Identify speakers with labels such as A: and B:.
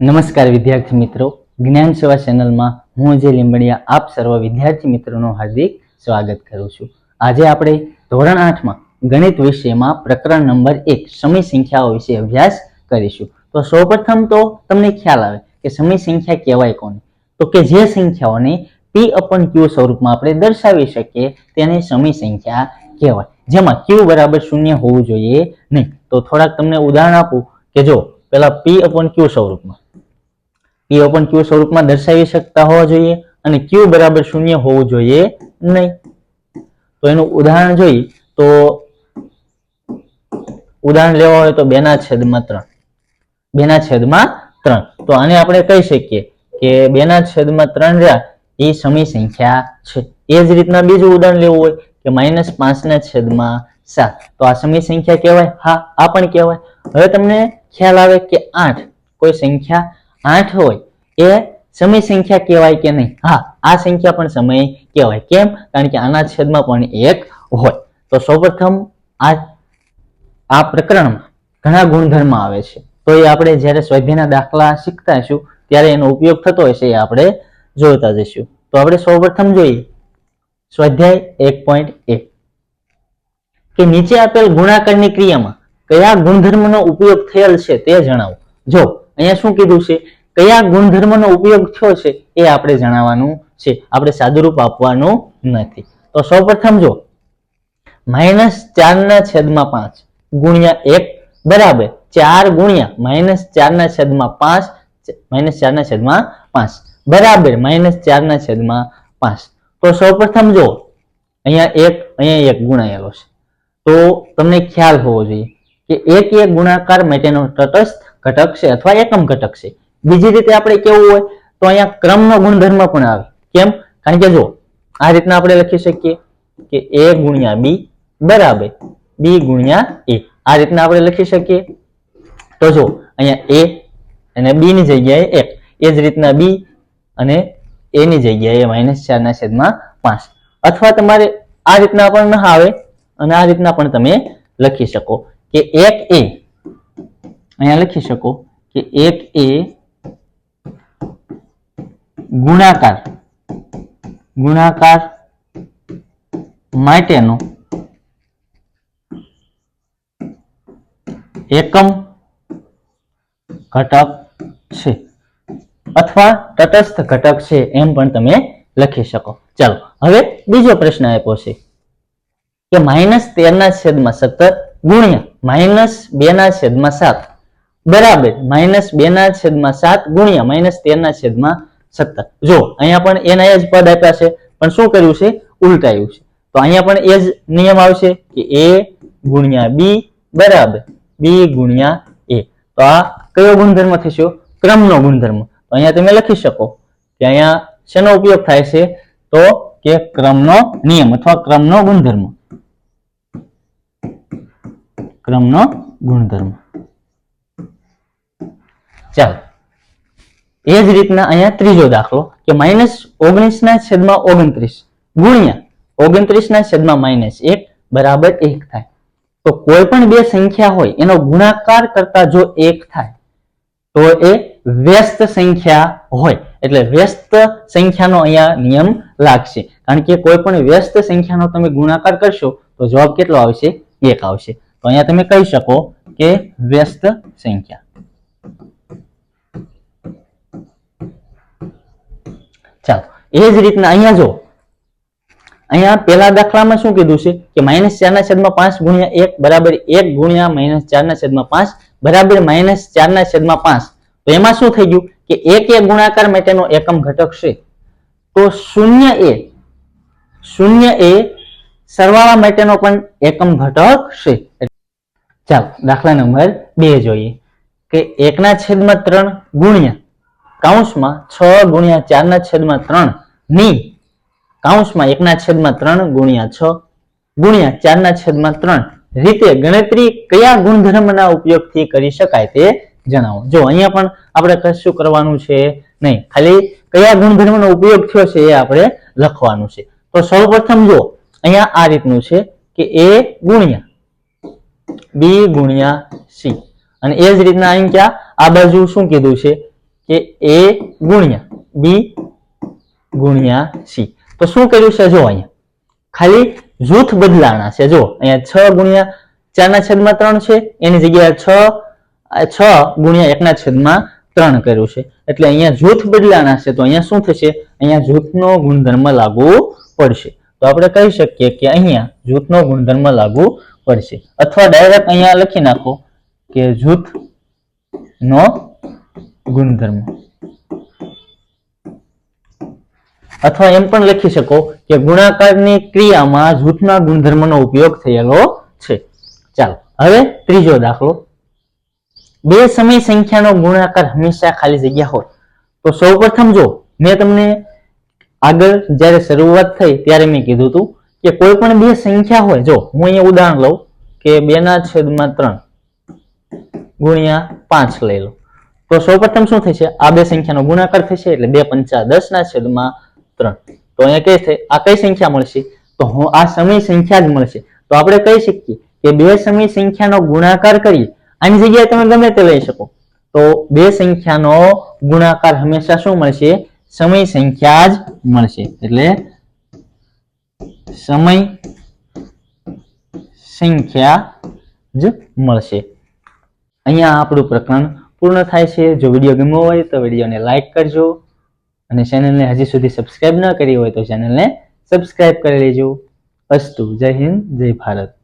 A: નમસ્કાર વિદ્યાર્થી મિત્રો. જ્ઞાન સેવા ચેનલમાં હું જે લીંબડિયા, આપ સર્વ વિદ્યાર્થી મિત્રોનું હાર્દિક સ્વાગત કરું છું. આજે આપણે ધોરણ આઠમાં ગણિત વિષયમાં પ્રકરણ નંબર એક, સમય સંખ્યાઓ વિશે અભ્યાસ કરીશું. તો સૌપ્રથમ તો તમને ખ્યાલ આવે કે સમય સંખ્યા કહેવાય કોને? તો કે જે સંખ્યાઓને પી અપન ક્યુ સ્વરૂપમાં આપણે દર્શાવી શકીએ, તેને સમય સંખ્યા કહેવાય. જેમાં ક્યુ બરાબર શૂન્ય હોવું જોઈએ નહીં. તો થોડાક તમને ઉદાહરણ આપું કે જો પેલા પી અપન ક્યુ સ્વરૂપમાં. પી ઓપન ક્યુ સ્વરૂપમાં દર્શાવી શકતા હોવા જોઈએ અને ક્યુ બરાબર શૂન્ય હોવું જોઈએ નહીં. તો એનું ઉદાહરણ જોઈ, તો ઉદાહરણ લેવા હોય તો બેના છેદમાં ત્રણ. બેના છેદમાં ત્રણ. તો આને આપણે કહી શકીએ કે બેના છેદમાં ત્રણ રહ્યા, એ સમય સંખ્યા છે. એ જ રીતના બીજું ઉદાહરણ લેવું હોય કે માઇનસ પાંચના છેદમાં સાત. તો આ સમય સંખ્યા કહેવાય? હા, આ પણ કહેવાય. હવે તમને ખ્યાલ આવે કે આઠ કોઈ સંખ્યા આઠ હોય, એ સમય સંખ્યા કહેવાય કે નહીં? હા, આ સંખ્યા પણ સમય કહેવાય. કેમ? કારણ કે આના છેદમાં પણ એક હોય. તો સૌપ્રથમ આ આ પ્રકરણમાં ઘણા ગુણધર્મ આવે છે. તો એ આપણે જ્યારે સ્વાધ્યાયના દાખલા શીખતા હશું ત્યારે એનો ઉપયોગ થતો હશે એ આપણે જોતા જઈશું. તો આપણે સૌપ્રથમ જોઈએ. સ્વાધ્યાય એક પોઈન્ટ એક. કે નીચે આપેલ ગુણાકારની ક્રિયામાં કયા ગુણધર્મનો ઉપયોગ થયેલ છે તે જણાવો. જો અહીંયા શું કીધું છે? કયા ગુણધર્મનો ઉપયોગ થયો છે એ આપણે જણાવવાનું છે. આપણે સાદુરૂપ આપવાનું નથી. તો સૌપ્રથમ જો, માઇનસ ચારના છેદમાં પાંચ ગુણ્યા એક બરાબર ચાર ગુણ્યા માઇનસ ચારના છેદમાં પાંચ માઇનસ ચારના છેદમાં પાંચ બરાબર માઇનસ ચારના છેદમાં પાંચ. તો સૌપ્રથમ જો, અહીંયા એક અહીંયા એક ગુણાયેલો છે. તો તમને ખ્યાલ હોવો જોઈએ કે એક એક ગુણાકાર માટેનો તટસ્થ ઘટક છે અથવા એકમ ઘટક છે. બીજી રીતે આપણે કેવું હોય તો અહીંયા ક્રમનો ગુણધર્મ પણ આવે. કેમ? કારણ કે જો, આ રીતના આપણે લખી શકીએ કે એ ગુણ્યા બી બરાબર બી ગુણ્યા એ આ રીતના આપણે લખી શકીએ. તો જો, અહીંયા એ અને બી ની જગ્યાએ એક. એ જ રીતના બી અને એ ની જગ્યાએ માઇનસ ચારના છેદમાં પાંચ. અથવા તમારે આ રીતના પણ ન આવે અને આ રીતના પણ તમે લખી શકો કે એક એ અહીંયા લખી શકો કે એક એ ગુણાકાર ગુણાકાર માટેનો એકમ ઘટક છે અથવા તટસ્થ ઘટક છે એમ પણ તમે લખી શકો. ચાલો, હવે બીજો પ્રશ્ન આપ્યો છે કે માઇનસ તેર ના છેદમાં સત્તર ગુણ્યા માઇનસ બે ના છેદમાં સાત. બરાબર. માઇનસ બે ના છેદમાં સાત ગુણ્યા માઇનસ તેર ના છેદમાં સત્તર. જો, અહીંયા પણ એના જ પદ આપ્યા છે. પણ શું કર્યું છે? ઉલટાયું છે. તો અહીંયા પણ એ જ નિયમ આવશે કે એ ગુણ્યા બી બરાબર. બી ગુણ્યા એ. તો આ કયો ગુણધર્મ થશે? ક્રમનો ગુણધર્મ. તો અહીંયા તમે લખી શકો કે અહીંયા શેનો ઉપયોગ થાય છે? તો કે ક્રમનો નિયમ અથવા ક્રમનો ગુણધર્મ. ક્રમનો ગુણધર્મ. ચાલો. એ જ રીતના અહીંયા ત્રીજો દાખલો કે માઇનસ ઓગણીસ ના છેદમાં ઓગણત્રીસ ગુણ્યા ઓગણત્રીસ ના છેદમાં માઇનસ એક બરાબર એક થાય. તો કોઈ પણ બે સંખ્યા હોય એનો ગુણાકાર કરતા જો એક થાય, તો એ વ્યસ્ત સંખ્યા હોય. એટલે વ્યસ્ત સંખ્યાનો અહીંયા નિયમ લાગશે. કારણ કે કોઈ પણ વ્યસ્ત સંખ્યાનો તમે ગુણાકાર કરશો, તો જવાબ કેટલો આવશે? એક આવશે. તો અહીંયા તમે કહી શકો કે વ્યસ્ત સંખ્યા. ચાલો, એ જ રીતના અહીંયા જો અહીંયા પેલા દાખલામાં શું કીધું છે કે માઇનસ ચાર ના છેદમાં પાંચ ગુણ્યા એક બરાબર એક ગુણ્યા માઇનસ ચાર ના છેદમાં પાંચ બરાબર માઇનસ ચાર ના છેદમાં પાંચ. તો એમાં શું થઈ ગયું કે એક એક ગુણાકાર માટેનો એકમ ઘટક છે. તો શૂન્ય એ શૂન્ય એ સરવાળા માટેનો પણ એકમ ઘટક છે. ચાલો, દાખલા નંબર બે જોઈએ. કે એકના છેદમાં ત્રણ ગુણ્યા કાઉન્સમાં છ ગુણ્યા ચારના છેદમાં ત્રણની કાઉન્સમાં એકના છેદમાં ત્રણ ગુણ્યા છ ગુણ્યા ચારના છેદમાં ત્રણ. રીતે ગણતરી કયા ગુણધર્મના ઉપયોગથી કરી શકાય તે જણાવો. જો અહીંયા પણ આપણે કશું કરવાનું છે નહીં, ખાલી કયા ગુણધર્મનો ઉપયોગ થયો છે એ આપણે લખવાનું છે. તો સૌપ્રથમ જો અહીંયા આ રીતનું છે કે એ ગુણ્યા બી ગુણ્યા સી. અને એ જ રીતના અહીં ક્યાં? આ બાજુ શું કીધું છે? કે એ ગુણ્યા બી ગુણ્યા સી તો શું કર્યું છે? જો અહીંયા ખાલી જૂથ બદલાણા છે. જો અહીંયા છ ગુણ્યા ચારના છેદમાં ત્રણ છે. એની જગ્યાએ છ છ ગુણ્યા એકના છેદમાં ત્રણ કર્યું છે. એટલે અહીંયા જૂથ બદલાના છે તો અહીંયા શું થશે? અહીંયા જૂથનો ગુણધર્મ લાગુ પડશે. તો આપણે કહી શકીએ કે અહીંયા જૂથનો ગુણધર્મ લાગુ પડશે. અથવા ડાયરેક્ટ અહીંયા લખી નાખો કે જૂથનો ગુણધર્મ. અથવા એમ પણ લખી શકો કે ગુણાકારની ક્રિયામાં જૂથના ગુણધર્મનો ઉપયોગ થયેલો છે. ચાલો, હવે ત્રીજો દાખલો. બે સમય સંખ્યાનો ગુણાકાર હંમેશા ખાલી જગ્યા હોય. તો સૌપ્રથમ જો, મેં તમને આગળ જ્યારે શરૂઆત થઈ ત્યારે મેં કીધું હતું કે કોઈ પણ બે સંખ્યા હોય, જો, હું અહીંયા ઉદાહરણ લઉં કે બે ના છેદમાં ત્રણ ગુણ્યા પાંચ લઈ લો. તો સૌપ્રથમ શું થશે? આ બે સંખ્યાનો ગુણાકાર થશે એટલે બે પંચા દસ ના છેદમાં ત્રણ. તો અહીંયા કઈ થાય આ કઈ સંખ્યા મળશે? તો હું આ સમય સંખ્યા જ મળશે. તો આપણે કહી શકીએ કે બે સમય સંખ્યાનો ગુણાકાર કરીએ. આની જગ્યાએ તમે ગમે તે લઈ શકો. તો બે સંખ્યાનો ગુણાકાર હંમેશા શું મળશે? સમય સંખ્યા જ મળશે. એટલે સમય સંખ્યા જ મળશે. અહીંયા આપણું પ્રકરણ પૂર્ણ થાય છે. જો વીડિયો ગમ્યો હોય તો વિડીયોને લાઈક કરજો અને ચેનલને હજી સુધી સબસ્ક્રાઇબ ન કરી હોય તો ચેનલને સબસ્ક્રાઇબ કરી લેજો. અસ્તુ, જય હિન્દ, જય ભારત.